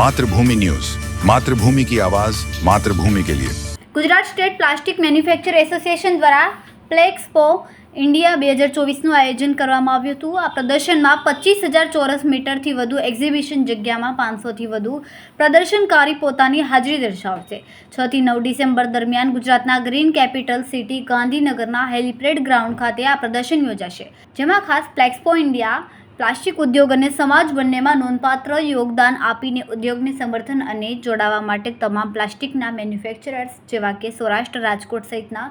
Mathrubhumi news Mathrubhumi કી આવાજ માતૃભૂમિ કે લિયે Gujarat state plastic manufacture association દ્વારા પ્લેક્સપો ઇન્ડિયા બે હજાર ચોવીસનું આયોજન કરવામાં આવ્યું હતું. આ પ્રદર્શનમાં પચીસ હજાર ચોરસ મીટરથી વધુ એક્ઝિબિશન જગ્યામાં પાંચસોથી વધુ પ્રદર્શનકારી પોતાની હાજરી દર્શાવશે. છથી નવ ડિસેમ્બર દરમિયાન ગુજરાતના ગ્રીન કેપિટલ સિટી ગાંધીનગરના હેલિપેડ ગ્રાઉન્ડ ખાતે આ પ્રદર્શન યોજાશે. જેમાં ખાસ પ્લેક્સપો ઇન્ડિયા પ્લાસ્ટિક ઉદ્યોગ અને સમાજ બંનેમાં નોંધપાત્ર યોગદાન આપીને ઉદ્યોગને સમર્થન અને જોડાવા માટે તમામ પ્લાસ્ટિકના મેન્યુફેક્ચરર્સ જેવા કે સૌરાષ્ટ્ર રાજકોટ સહિતના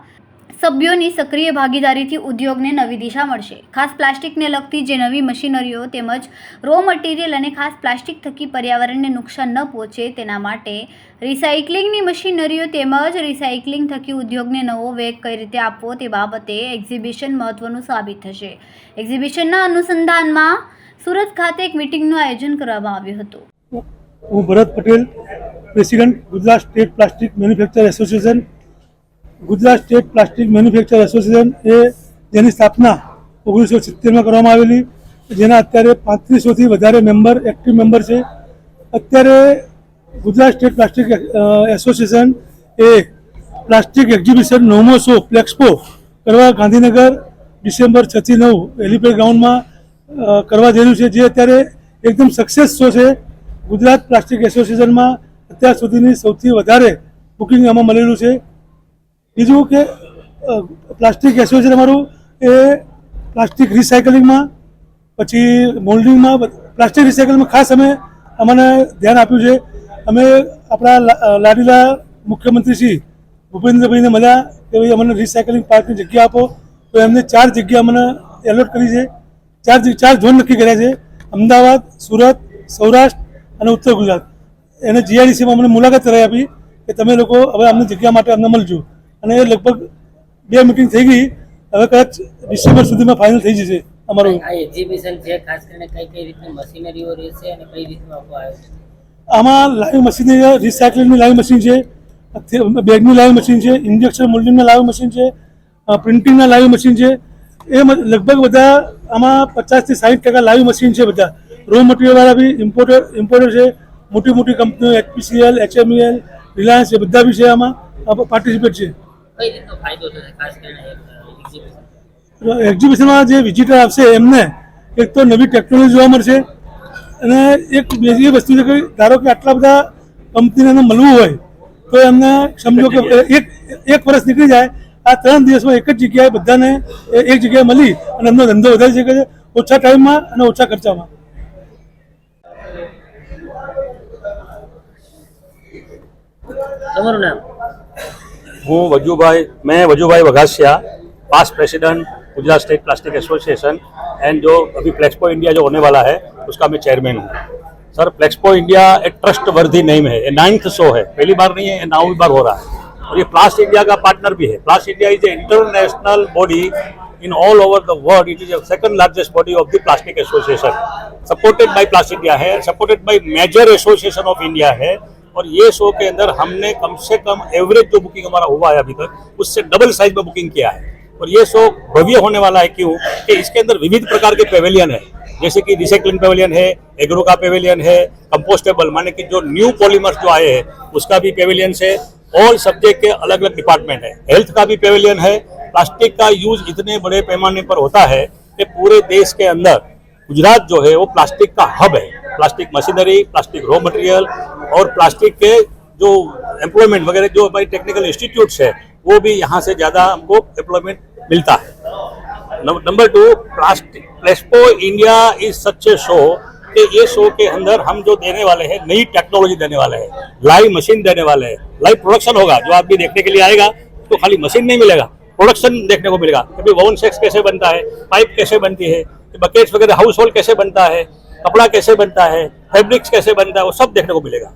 સભ્યોની સક્રિય ભાગીદારીથી ઉદ્યોગને નવી દિશા મળશે. ખાસ પ્લાસ્ટિકને લગતી જે નવી મશીનરીઓ તેમજ રો મટીરિયલ અને ખાસ પ્લાસ્ટિક થકી પર્યાવરણને નુકસાન ન પહોંચે તેના માટે રિસાયકલિંગની મશીનરીઓ તેમજ રિસાયકલિંગ થકી ઉદ્યોગને નવો વેગ કઈ રીતે આપવો તે બાબતે એક્ઝિબિશન મહત્વનું સાબિત થશે. એક્ઝિબિશનના અનુસંધાનમાં સુરત ખાતે એક મિટિંગનું આયોજન કરવામાં આવ્યું હતું. હું Bharat Patel president Gujarat state plastic manufacture association Gujarat state plastic manufacture association એ જેની સ્થાપના ઓગણીસો સિત્તેરમાં કરવામાં આવેલી. જેના અત્યારે પાંત્રીસોથી વધારે મેમ્બર એક્ટિવ મેમ્બર છે. અત્યારે ગુજરાત સ્ટેટ પ્લાસ્ટિક એસોસિએશન એ પ્લાસ્ટિક એક્ઝિબિશન નવમો શો પ્લેક્સપો કરવા ગાંધીનગર ડિસેમ્બર છથી નવ હેલિપેડ ગ્રાઉન્ડમાં કરવા જઈ છે. જે અત્યારે એકદમ સક્સેસ શો છે ગુજરાત પ્લાસ્ટિક એસોસિએશનમાં. અત્યાર સુધીની સૌથી વધારે બુકિંગ આમાં મળેલું છે. બીજું કે પ્લાસ્ટિક પ્લાસ્ટિક એસોસિએશન અમારું, એ પ્લાસ્ટિક રિસાયકલિંગમાં, પછી મોલ્ડિંગમાં પ્લાસ્ટિક રિસાયકલિંગમાં ખાસ અમે અમને ધ્યાન આપ્યું છે. અમે આપણા લાડીલા મુખ્યમંત્રી શ્રી ભૂપેન્દ્રભાઈને મળ્યા કે ભાઈ અમને રિસાયકલિંગ પાર્કની જગ્યા આપો. તો એમને ચાર જગ્યા અમને એલોટ કરી છે. ચાર ચાર ઝોન નક્કી કર્યા છે. અમદાવાદ, સુરત, સૌરાષ્ટ્ર અને ઉત્તર ગુજરાત. એને જીઆઈડીસીમાં અમને મુલાકાત કરાવી આપી કે તમે લોકો હવે અમને જગ્યા માટે અમને મળજો. અને લગભગ બે મિટિંગ થઈ ગઈ. હવે કદાચ ડિસેમ્બર સુધીમાં ફાઇનલ થઈ જશે અમારું. આ એક્ઝિબિશન છે ખાસ કરીને કઈ કઈ રીતની મશીનરીઓ રહેશે અને કઈ રીતનું આખું આયોજન? આમાં લાઈવ મશીન રિસાયકલિંગની લાઈવ મશીન છે બેગની લાઈવ મશીન છે ઇન્જેક્શન મોલ્ડિંગના લાઈવ મશીન છે પ્રિન્ટિંગના લાઈવ મશીન છે. એ લગભગ બધા આમાં પચાસથી સાઠ ટકા લાઈવ મશીન છે બધા. રો મટીરિયલવાળા બી ઇમ્પોર્ટર ઇમ્પોર્ટર છે. મોટી મોટી કંપનીઓ એચપીસીએલ એચએમઈએલ રિલાયન્સ એ બધા બી છે આમાં. પાર્ટિસિપેટ છે. કઈ રીતનો ફાયદો થશે ખાસ કરીને એક્ઝિબિશનમાં જે વિઝિટર આવશે એમને એક તો નવી ટેકનોલોજી જોવા મળશે અને એક બીજી વસ્તુ છે કે ધારો કે આટલા બધા કંપનીને મળવું હોય તો એમને સમજો કે એક એક વર્ષ નીકળી જાય આ ત્રણ દિવસમાં એક જ જગ્યાએ બધાને એક જગ્યાએ મળી અને એમનો ધંધો વધારી શકે છે ઓછા ટાઈમમાં અને ઓછા ખર્ચામાં. તમારું નામ? હું वजूभाई मैं Vajubhai Vaghasiya past president Gujarat state plastic association and जो अभी फ्लेक्सपो इंडिया जो होने वाला है उसका मैं चेयरमैन हूँ सर फ्लेक्सपो इंडिया एक ट्रस्ट वर्दी नेम है ये नाइन्थ शो है पहली बार नहीं है नौवीं बार हो रहा है और ये प्लास्ट इंडिया का पार्टनर भी है. Plast India is a international body in all over the world. It is the second largest body of the plastic association. Supported by plastic india है. Supported by major association of India है. और ये show के अंदर हमने कम से कम average जो booking हमारा हुआ है अभी तक, उससे डबल साइज़ में बुकिंग किया है। और ये शो भव्य होने वाला है क्यों? कि इसके अंदर विविध प्रकार के पेवेलियन है। जैसे कि रिसाइकलिंग पेवेलियन है एग्रो का पेवेलियन है कंपोस्टेबल माने कि जो न्यू पॉलीमर्स जो आए हैं, उसका भी पेवेलियन है। ऑल सब्जेक्ट के अलग अलग डिपार्टमेंट है। हेल्थ का भी पेवेलियन है। प्लास्टिक का यूज़ इतने बड़े पैमाने पर होता है कि पूरे देश के अंदर गुजरात जो है, वो प्लास्टिक का हब है। Plastic machinery plastic raw material और प्लास्टिक के जो एम्प्लॉयमेंट वगैरह, जो हमारी टेक्निकल इंस्टीट्यूट्स है, वो भी यहाँ से ज़्यादा हमको एम्प्लॉयमेंट मिलता है। Number two plastic Plexpo India is such a show कि ये शो के अंदर हम जो देने वाले हैं, नई टेक्नोलॉजी देने वाले हैं लाइव मशीन देने वाले हैं। लाइव प्रोडक्शन होगा, जो आदमी देखने के लिए आएगा तो खाली मशीन नहीं मिलेगा। प्रोडक्शन देखने को मिलेगा कभी वोन सेक्स कैसे बनता है पाइप कैसे बनती है बकेट्स वगैरह हाउस होल्ड कैसे बनता है, कपड़ा कैसे बनता है फैब्रिक्स कैसे बनता है, वो सब देखने को मिलेगा।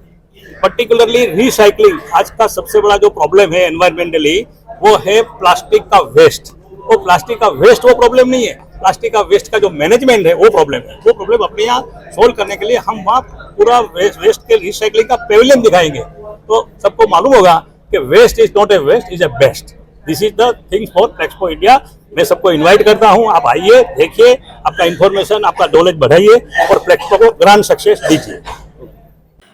पर्टिकुलरली रिसाइकलिंग आज का सबसे बड़ा जो प्रॉब्लम है एनवायरमेंटली वो है प्लास्टिक का वेस्ट वो प्लास्टिक का वेस्ट वो प्रॉब्लम नहीं है. प्लास्टिक का वेस्ट का जो मैनेजमेंट है, वो प्रॉब्लम है. वो प्रॉब्लम अपने यहाँ सोल्व करने के लिए हम वहाँ पूरा वेस्ट वेस्ट के रिसाइकलिंग का पेविलियन दिखाएँगे. तो सबको मालूम होगा कि waste is not a waste is a best this is the thing for expo India मैं सबको इनवाइट करता हूँ, आप आइए, देखिए, आपका इन्फॉर्मेशन आपका नॉलेज बढ़ाइए और प्लेक्सपो को ग्रांड सक्सेस दीजिए.